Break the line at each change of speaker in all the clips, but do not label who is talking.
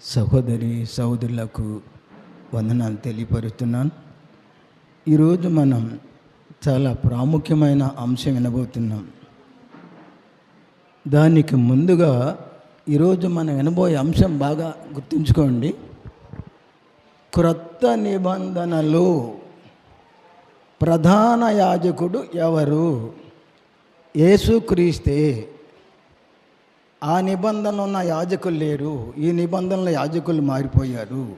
సహోదరి సహోదరులకు వందనాలు తెలియపరుస్తున్నాను. ఈరోజు మనం చాలా ప్రాముఖ్యమైన అంశం వినబోతున్నాం. దానికి ముందుగా ఈరోజు మనం వినబోయే అంశం బాగా గుర్తుంచుకోండి. క్రొత్త నిబంధనలు. ప్రధాన యాజకుడు ఎవరు? యేసుక్రీస్తే. ఆ నిబంధనలు ఉన్న యాజకులు లేరు. ఈ నిబంధనల యాజకులు మారిపోయారు.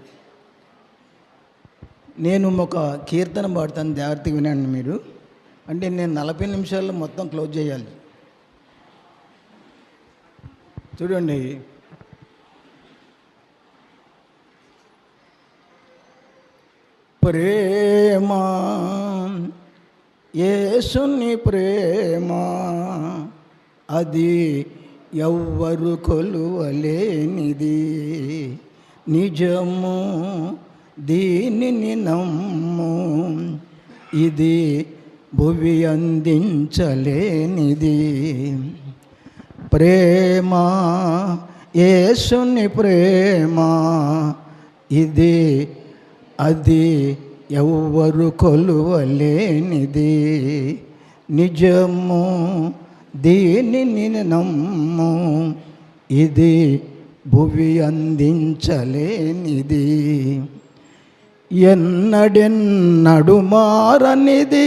నేను ఒక కీర్తన పాడతాను. జాగ్రత్తగా వినండి మీరు. అంటే నేను నలభై నిమిషాల్లో మొత్తం క్లోజ్ చేయాలి. చూడండి. ప్రేమ యేసుని ప్రేమ అది ఎవ్వరు కొలువలేనిది. నిజము దీనిని నమ్ము. ఇది భువి అందించలేనిది. ప్రేమ యేసుని ప్రేమ. ఇది అది ఎవ్వరు కొలువలేనిది. నిజము దీనిని నమ్ము. ఇది భువి అందించలేనిది. ఎన్నడెన్నడు మారనిది.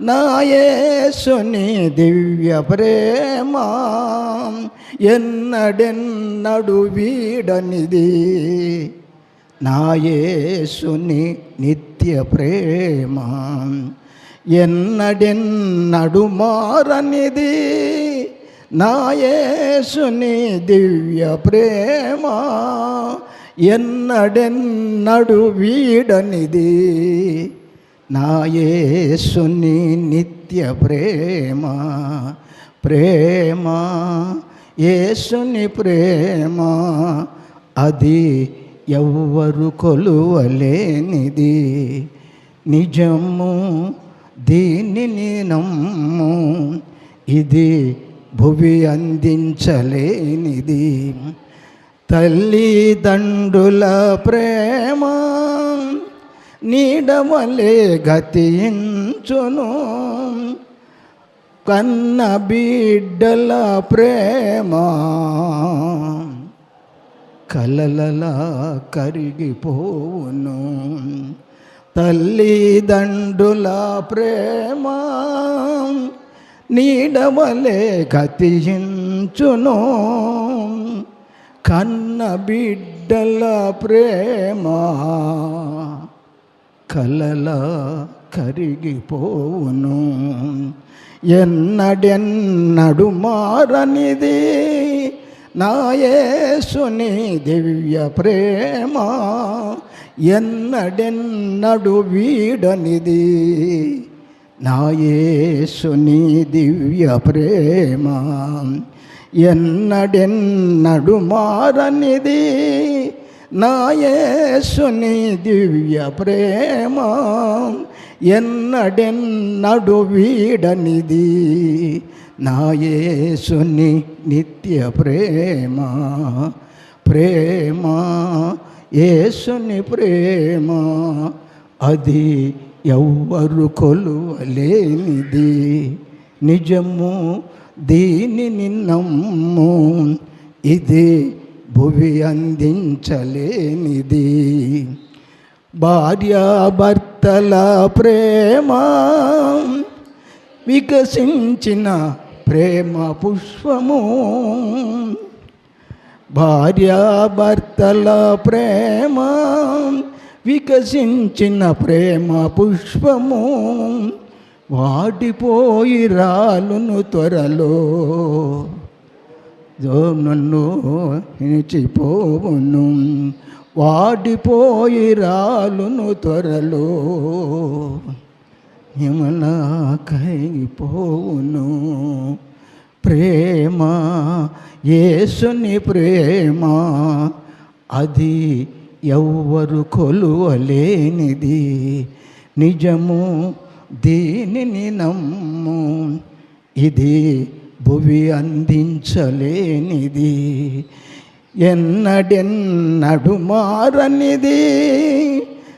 నాయేసుని దివ్య ప్రేమ. ఎన్నడెన్నడు వీడనిది. నాయేసుని నిత్య ప్రేమ. ఎన్నడెన్నడు మారనిది నాయేసుని దివ్య ప్రేమ ఎన్నడెన్నడు వీడనిది నాయేసుని నిత్య ప్రేమ ప్రేమ యేసుని ప్రేమ అది ఎవ్వరు కొలువలేనిది. నిజము దీనిని నమ్ము. ఇది భువి అందించలేనిది. తల్లిదండ్రుల ప్రేమ నీడమలే గతించును. కన్న బిడ్డల ప్రేమ కలలలా కరిగిపోవును. తల్లిదండ్రుల ప్రేమ నీడవలే గతించును కన్న బిడ్డల ప్రేమ కలల కరిగిపోవును. ఎన్నడెన్నడు మారనిది నాయసుని దివ్య ప్రేమ ఎన్నడెన్నడు వీడనిది. నాయసుని దివ్య ప్రేమ ఎన్నడెన్నడు మారనిది. నాయసుని దివ్య ప్రేమ ఎన్నడెన్నడు వీడనిది. నా యేసుని నిత్య ప్రేమ ప్రేమ యేసుని ప్రేమ అది ఎవ్వరు కొలువలేనిది. నిజము దీనిని నమ్ము ఇది భువి అందించలేనిది. భార్యాభర్తల ప్రేమ వికసించిన ప్రేమ పుష్పము. భార్యాభర్తల ప్రేమ వికసించిన ప్రేమ పుష్పము. వాడిపోయి రాలును త్వరలో. జో నన్ను నిలిచిపోవును వాడిపోయి రాలును త్వరలో. హిమల ప్రేమ యేసుని ప్రేమ అది ఎవ్వరు కొలువలేనిది. నిజము దీనిని నమ్ము. ఇది భువి అందించలేనిది. ఎన్నడెన్నడు మారనిది.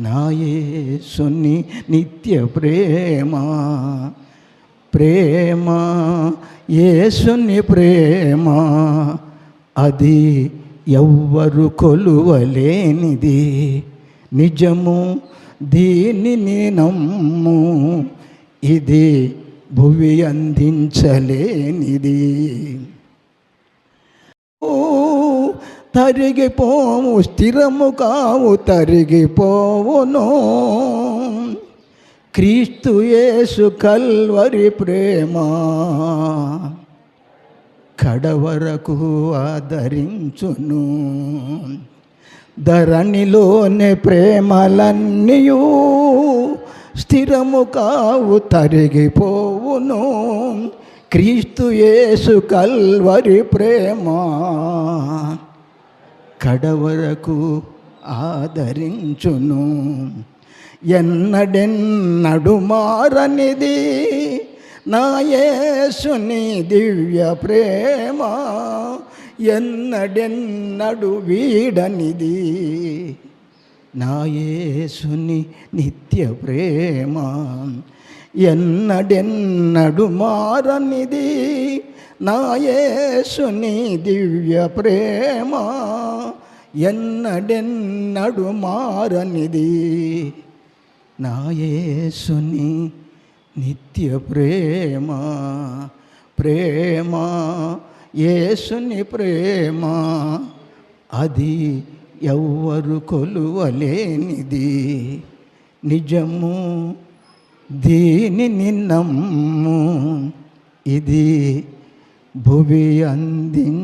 నాయేసుని నిత్య ప్రేమ ప్రేమ యేసుని ప్రేమ అది ఎవ్వరు కొలువలేనిది. నిజము దీనిని నమ్ము ఇది భువి అందించలేనిది. తరిగిపోవు స్థిరము కావు తరిగిపోవును. క్రీస్తు యేసు కల్వరి ప్రేమ కడవరకు ఆదరించును. ధరణిలోని ప్రేమలన్నీయు స్థిరము కావు తరిగిపోవును. క్రీస్తు యేసు కల్వరి ప్రేమ కడవరకు ఆదరించును. ఎన్నడెన్నడు మారనిది నాయసుని దివ్య ప్రేమ. ఎన్నడెన్నడు వీడనిది నాయసుని నిత్య ప్రేమ. ఎన్నడెన్నడు మారనిది నాయేసుని దివ్య ప్రేమ ఎన్నడెన్నడు మారనిది. నాయేసుని నిత్య ప్రేమ ప్రేమ యేసుని ప్రేమ అది ఎవ్వరు కొలువలేనిది. నిజము దీనిని నమ్ము ఇది భువి అందించలేనిది.